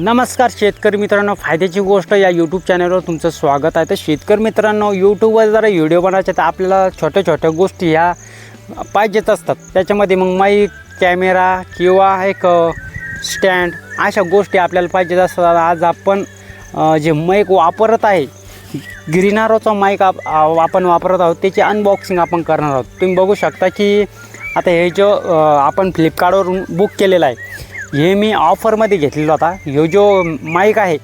नमस्कार शेतकरी मित्रांनो फायद्याची गोष्ट या यूट्यूब चॅनलवर तुमचं स्वागत आहे. तर शेतकरी मित्रांनो यूट्यूबवर जरा व्हिडिओ बनायचे तर आपल्याला छोट्या छोट्या गोष्टी ह्या पाहिजेच असतात. त्याच्यामध्ये मग माईक कॅमेरा किंवा एक स्टँड अशा गोष्टी आपल्याला पाहिजेच असतात. आज आपण जे माईक वापरत आहे ग्रीनारोचा माईक आप आपण वापरत आहोत त्याची अनबॉक्सिंग आपण करणार आहोत. तुम्ही बघू शकता की आता हे जो आपण फ्लिपकार्टवरून बुक केलेला आहे हे मी ऑफरमध्ये घेतलेला होता. ह्यो जो माईक आहे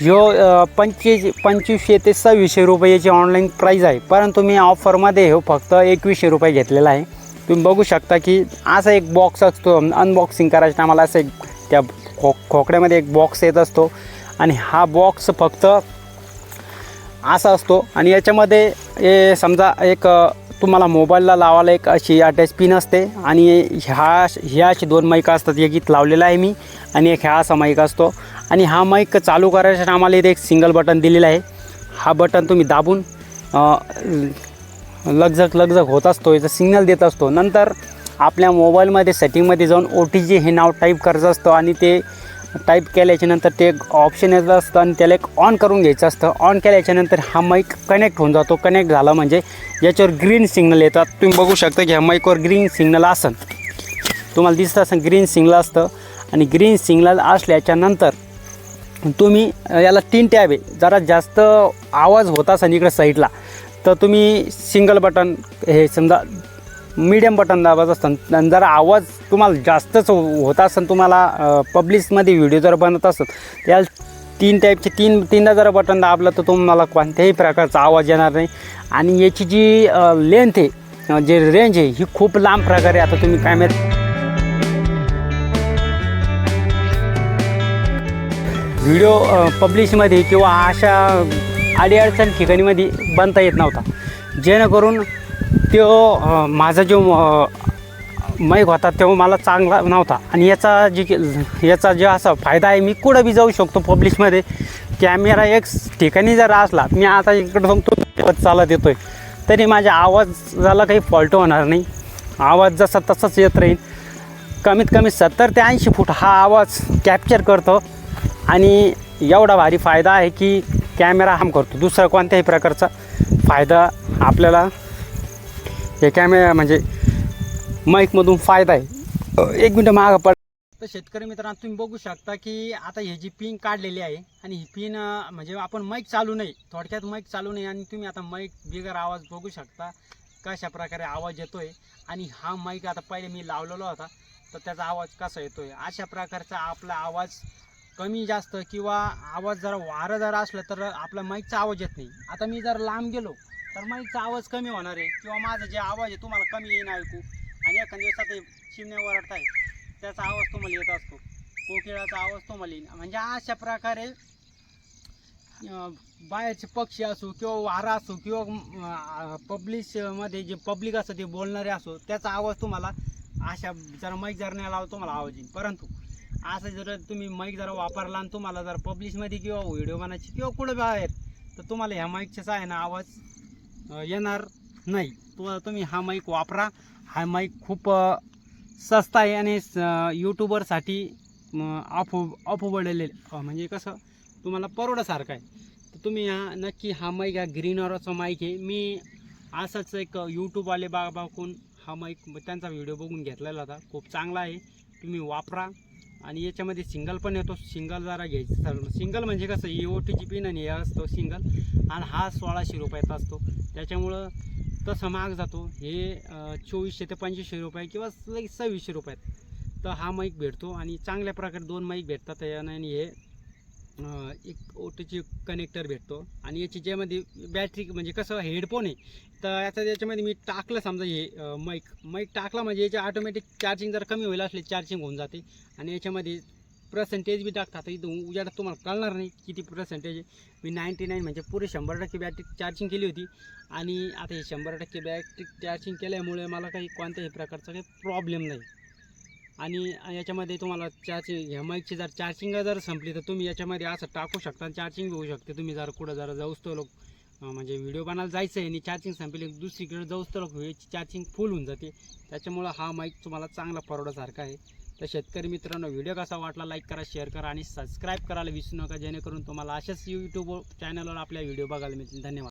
ह्यो पंचवीस पंचवीसशे ते सव्वीसशे रुपयाची ऑनलाईन प्राईज आहे. परंतु मी ऑफरमध्ये हो फक्त एकवीसशे रुपये घेतलेला आहे. तुम्ही बघू शकता की असा एक बॉक्स असतो अनबॉक्सिंग करायच्या टायमाला असं एक त्या खो खोकड्यामध्ये एक बॉक्स येत असतो. आणि हा बॉक्स फक्त असा असतो. आणि याच्यामध्ये समजा एक तुम्हाला मोबाईलला लावायला एक अशी अटॅच पिन असते. आणि ह्या ह्या अशी दोन माईक असतात. एक इथं लावलेला आहे मी आणि एक ह्या असा माईक असतो. आणि हा माईक चालू करायसाठी आम्हाला इथे एक सिंगल बटन दिलेलं आहे. हा बटन तुम्ही दाबून लगझक लगझग लगझग होत असतो. याचा सिग्नल देत असतो. नंतर आपल्या मोबाईलमध्ये सेटिंगमध्ये जाऊन ओ टी जी हे नाव टाईप करायचं असतं आणि ते टाईप केल्याच्यानंतर ते एक ऑप्शन येत असतं आणि त्याला एक ऑन करून घ्यायचं असतं. ऑन केल्याच्यानंतर हा माईक कनेक्ट होऊन जातो. कनेक्ट झाला म्हणजे याच्यावर ग्रीन सिग्नल येतात. तुम्ही बघू शकता की ह्या माईकवर ग्रीन सिग्नल असन. तुम्हाला दिसतं असं ग्रीन सिग्नल असतं. आणि ग्रीन सिग्नल असल्याच्यानंतर तुम्ही याला तीन टॅब आहे. जरा जास्त आवाज होत असेल इकडं साईडला तर तुम्ही सिंगल बटन हे समजा मीडियम बटन दाबत असतं. आणि आवाज तुम्हाला जास्तच हो- होत असेल तुम्हाला पब्लिशमध्ये व्हिडिओ जर बनत असत त्याला तीन टाईपचे तीन तीनदा जर बटन दाबलं तर तुम्हाला कोणत्याही प्रकारचा आवाज येणार नाही. आणि याची जी लेंथ आहे जे रेंज आहे ही खूप लांब प्रकारे आता तुम्ही कॅमेरा व्हिडिओ पब्लिशमध्ये किंवा अशा अडीअडचण ठिकाणीमध्ये बनता येत नव्हता. जेणेकरून तो माझा जो अ, होता तो मला चांगला नव्हता. आणि याचा जी याचा जो असा फायदा आहे मी कुठं बी जाऊ शकतो पब्लिशमध्ये. कॅमेरा एक ठिकाणी जर असला मी आता इकडं सांगतो चालत येतो आहे तरी माझ्या आवाजाला काही फॉल्ट होणार नाही. आवाज जसा तसाच येत राहील. कमीत कमी सत्तर ते ऐंशी फूट हा आवाज कॅप्चर करतो. आणि एवढा भारी फायदा आहे की कॅमेरा हम करतो. दुसरा कोणत्याही प्रकारचा फायदा आपल्याला हे कॅमेरा म्हणजे माईकमधून फायदा आहे. एक मिनटं मागं पड. तर शेतकरी मित्रांनो तुम्ही बघू शकता की आता हे जी पिन काढलेली आहे आणि ही पिन म्हणजे आपण माईक चालू नाही थोडक्यात माईक चालू नाही आणि तुम्ही आता माईक बिगर आवाज बघू शकता कशा प्रकारे आवाज येतोय आणि हा माईक आता पहिले मी लावलेला होता तर त्याचा आवाज कसा येतोय? अशा प्रकारचा आपला आवाज कमी जास्त किंवा आवाज जरा वारं जर असलं तर आपला माईकचा आवाज येत नाही. आता मी जर लांब गेलो तर माईकचा आवाज कमी होणार आहे किंवा माझा जे आवाज आहे तुम्हाला कमी येईन ऐकू. आणि एखाद्या दिवसात शिमने चिमणे आहे त्याचा आवाज तुम्हाला येत असतो. कोकिळाचा आवाज तुम्हाला येईन. म्हणजे अशा प्रकारे बाहेरचे पक्षी असो किंवा वारा असो किंवा पब्लिशमध्ये जे पब्लिक असतं ते बोलणारे असो त्याचा आवाज तुम्हाला अशा जरा माईक जर नाही लावा तुम्हाला आवाज येईल परंतु असं जर तुम्ही माईक जरा वापरला आणि तुम्हाला जर पब्लिशमध्ये किंवा व्हिडिओ बनायची किंवा कुठं बाहेर तर तुम्हाला ह्या माईकच्याच आहे ना आवाज येणार नाही. तो तुम्ही हा माईक वापरा. हा माईक खूप स्वस्त आहे आणि यूट्यूबरसाठी ऑफ ऑफोबलेले म्हणजे कसं तुम्हाला परवडासारखं आहे. तर तुम्ही हा नक्की हा माईक हा ग्रीनरचा माईक आहे. मी असंच एक यूट्यूबवाले बा बाकून हा माईक त्यांचा व्हिडिओ बघून घेतलेला होता. खूप चांगला आहे. तुम्ही वापरा. आणि याच्यामध्ये सिंगल पण येतो सिंगल जरा घ्यायचं सर सिंगल म्हणजे कसं E O T G pin आणि हे असतो सिंगल. आणि हा सोळाशे रुपयाचा असतो. त्याच्यामुळं तसं महाग जातो. हे चोवीसशे ते पंचवीसशे रुपये किंवा सव्वीसशे रुपयात. तर हा माईक भेटतो आणि चांगल्या प्रकारे दोन माईक भेटतात. यानं आणि हे एक ओ टीची कनेक्टर भेटतो. आणि याची ज्यामध्ये बॅटरी म्हणजे कसं हेडफोन आहे तर याचा याच्यामध्ये मी टाकलं समजा हे माईक माईक टाकला म्हणजे याच्या ऑटोमॅटिक चार्जिंग जर कमी होईल असले चार्जिंग होऊन जाते. आणि याच्यामध्ये पर्सेंटेज बी टाकतात. इथं उजाडात तुम्हाला कळणार नाही किती पर्सेंटेज मी नाईंटी नाईन म्हणजे पुरे शंभर टक्के बॅटरी चार्जिंग केली होती. आणि आता हे शंभर टक्के बॅटरी चार्जिंग केल्यामुळे मला काही कोणत्याही प्रकारचा काही प्रॉब्लेम नाही. आणि याच्यामध्ये तुम्हाला चार्जिंग ह्या माईकची जर चार्जिंग जर संपली तर तुम्ही याच्यामध्ये असं टाकू शकता चार्जिंग होऊ शकते. तुम्ही जर कुठं जरा जाऊस्तो लोक म्हणजे व्हिडिओ बनायला जायचं आहे आणि चार्जिंग संपली दुसरीकडे जाऊस तर याची चार्जिंग फुल होऊन जाते. त्याच्यामुळं हा माईक तुम्हाला चांगला परवडासारखा आहे. तर शेतकरी मित्रांनो व्हिडिओ कसा वाटला लाईक करा शेअर करा आणि सबस्क्राईब करायला विसरू नका. जेणेकरून तुम्हाला अशाच यूट्यूब चॅनलवर आपल्या व्हिडिओ बघायला मिळतील. धन्यवाद.